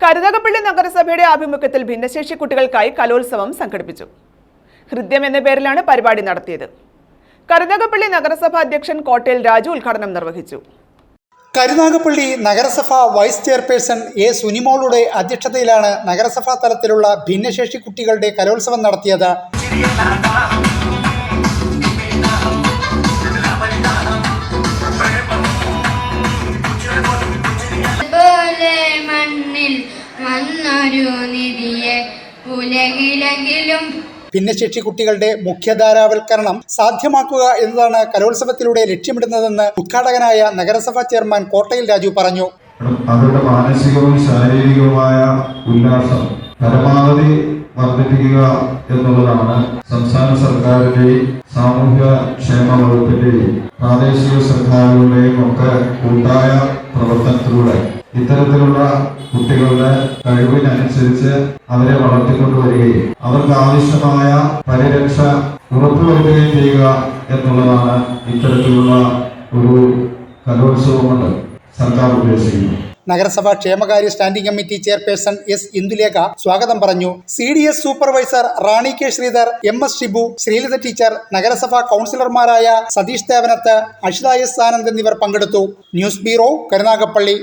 കരുനാഗപ്പള്ളി നഗരസഭയുടെ ആഭിമുഖ്യത്തിൽ ഭിന്നശേഷി കുട്ടികൾക്കായി കലോത്സവം സംഘടിപ്പിച്ചു. ഹൃദ്യം എന്ന പേരിലാണ് പരിപാടി നടത്തിയത്. കരുതകപ്പള്ളി നഗരസഭാ അധ്യക്ഷൻ കോട്ടയിൽ രാജു ഉദ്ഘാടനം നിർവഹിച്ചു. കരുനാഗപ്പള്ളി നഗരസഭ വൈസ് ചെയർപേഴ്സൺ എ സുനിമോളുടെ അധ്യക്ഷതയിലാണ് നഗരസഭാ തലത്തിലുള്ള ഭിന്നശേഷി കുട്ടികളുടെ കലോത്സവം നടത്തിയത്. വന്നൊരു നിധിയെ പുലകിലെങ്കിലും ഭിന്നശേഷി കുട്ടികളുടെ മുഖ്യധാരാവൽക്കരണം സാധ്യമാക്കുക എന്നതാണ് കലോത്സവത്തിലൂടെ ലക്ഷ്യമിടുന്നതെന്ന് ഉദ്ഘാടകനായ നഗരസഭാ ചെയർമാൻ കോട്ടയിൽ രാജു പറഞ്ഞു. അവരുടെ മാനസികവും ശാരീരികവുമായ ഉല്ലാസം പരമാവധി വർദ്ധിപ്പിക്കുക എന്നുള്ളതാണ് സംസ്ഥാന സർക്കാരിന്റെയും സാമൂഹ്യ ക്ഷേമ വകുപ്പിന്റെയും പ്രാദേശിക സർക്കാരുകളുടെയും ഒക്കെ കൂട്ടായ പ്രവർത്തനത്തിലൂടെ ഇത്തരത്തിലുള്ള കുട്ടികളുടെ കഴിവിനനുസരിച്ച് അവരെ വളർത്തിക്കൊണ്ടുവരികയും അവർക്ക് ആവശ്യമായ പരിരക്ഷ ഉറപ്പുവരുത്തുകയും ചെയ്യുക എന്നുള്ളതാണ് ഇത്തരത്തിലുള്ള ഒരു കലോത്സവം കൊണ്ട് സർക്കാർ ഉദ്ദേശിക്കുന്നത്. നഗരസഭാ ക്ഷേമകാര്യ standing committee chairperson S Indulekha സ്വാഗതം പറഞ്ഞു. C D S supervisor Rani K Sreedhar M S Shibu Sreelatha teacher നഗരസഭാ കൗൺസിലർമാരായ സതീഷ് ദേവനത്ത് അഷിത എസ് ആനന്ദ് എന്നിവർ പങ്കെടുത്തു. News bureau Karunagappally.